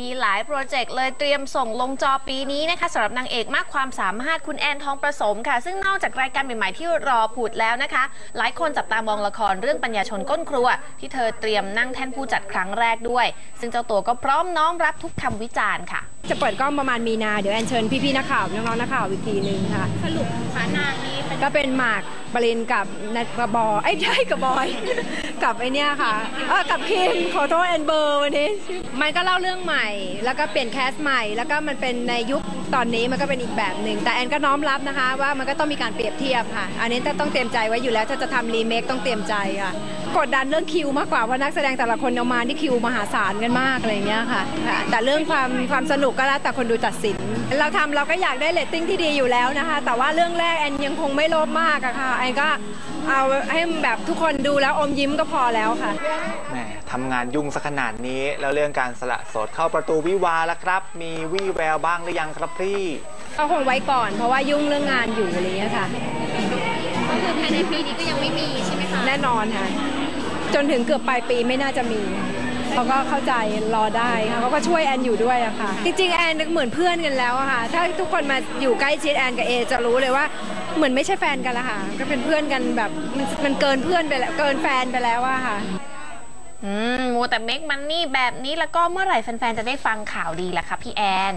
มีหลายโปรเจกต์เลยเตรียมส่งลงจอปีนี้นะคะสำหรับนางเอกมากความสามารถคุณแอนทองประสมค่ะ ซึ่งนอกจากรายการใหม่ๆที่รอผุดแล้วนะคะ หลายคนจับตามองละครเรื่องปัญญาชนก้นครัว ที่เธอเตรียมนั่งแท่นผู้จัดครั้งแรกด้วย ซึ่งเจ้าตัวก็พร้อมน้อมรับทุกคำวิจารณ์ค่ะ จะเปิดกล้องประมาณมีนาเดี๋ยวแอนเชิญพี่ๆนักข่าวน้องๆนักข่าวอีกทีนึงค่ะสรุปพานางนี้เป็นก็เป็นหมาก ปรินกับนัทกระบอยไอ้ใช่กับบอย กับไอเนี้ยค่ะเออกับคิมขอโทษแอนเบอร์วันนี้ มันก็เล่าเรื่องใหม่ แล้วก็เปลี่ยนแคสใหม่ แล้วก็มันเป็นในยุคตอนนี้มันก็เป็นอีกแบบหนึ่งแต่แอนก็น้อมรับนะคะ ว่ามันก็ต้องมีการเปรียบเทียบค่ะ อันนี้ต้องเตรียมใจไว้อยู่แล้วถ้าจะทำรีเมคต้องเตรียมใจค่ะกดดันเรื่องคิวมากกว่าเพราะนักแสดงแต่ละคนเอามาที่คิวมหาศาลกันมากอะไรเงี้ยค่ะ แต่เรื่องความความสนุกก็แล้วแต่คนดูตัดสิน เราทำเราก็อยากได้เรตติ้งที่ดีอยู่แล้วนะคะ แต่ว่าเรื่องแรกแอนยังคงไม่โลภมากอะค่ะแอนก็เอาให้แบบทุกคนดูแล้วอมยิ้มก็พอแล้วค่ะ แหมทำงานยุ่งสักขนาดนี้ แล้วเรื่องการสละโสดเข้าประตูวิวาห์แล้วครับ มีวี่แววบ้างหรือยังครับพี่ก็คงไว้ก่อนเพราะว่ายุ่งเรื่องงานอยู่อะไรอย่างเงี้ยค่ะ ก็คือภายในปีนี้ก็ยังไม่มีใช่ไหมคะ แน่นอนค่ะ จนถึงเกือบปลายปีไม่น่าจะมี เขาก็เข้าใจรอได้ค่ะเขาก็ช่วยแอนอยู่ด้วยอะค่ะ จริงๆ แอนเหมือนเพื่อนกันแล้วอะค่ะ ถ้าทุกคนมาอยู่ใกล้ชิดแอนกับเอจะรู้เลยว่าเหมือนไม่ใช่แฟนกันละค่ะ ก็เป็นเพื่อนกันแบบมันมันเกินเพื่อนไปแล้วเกินแฟนไปแล้วอะค่ะอืมมัวแต่เมคมันนี่แบบนี้แล้วก็เมื่อไหร่แฟนๆจะได้ฟังข่าวดีล่ะคะพี่แอน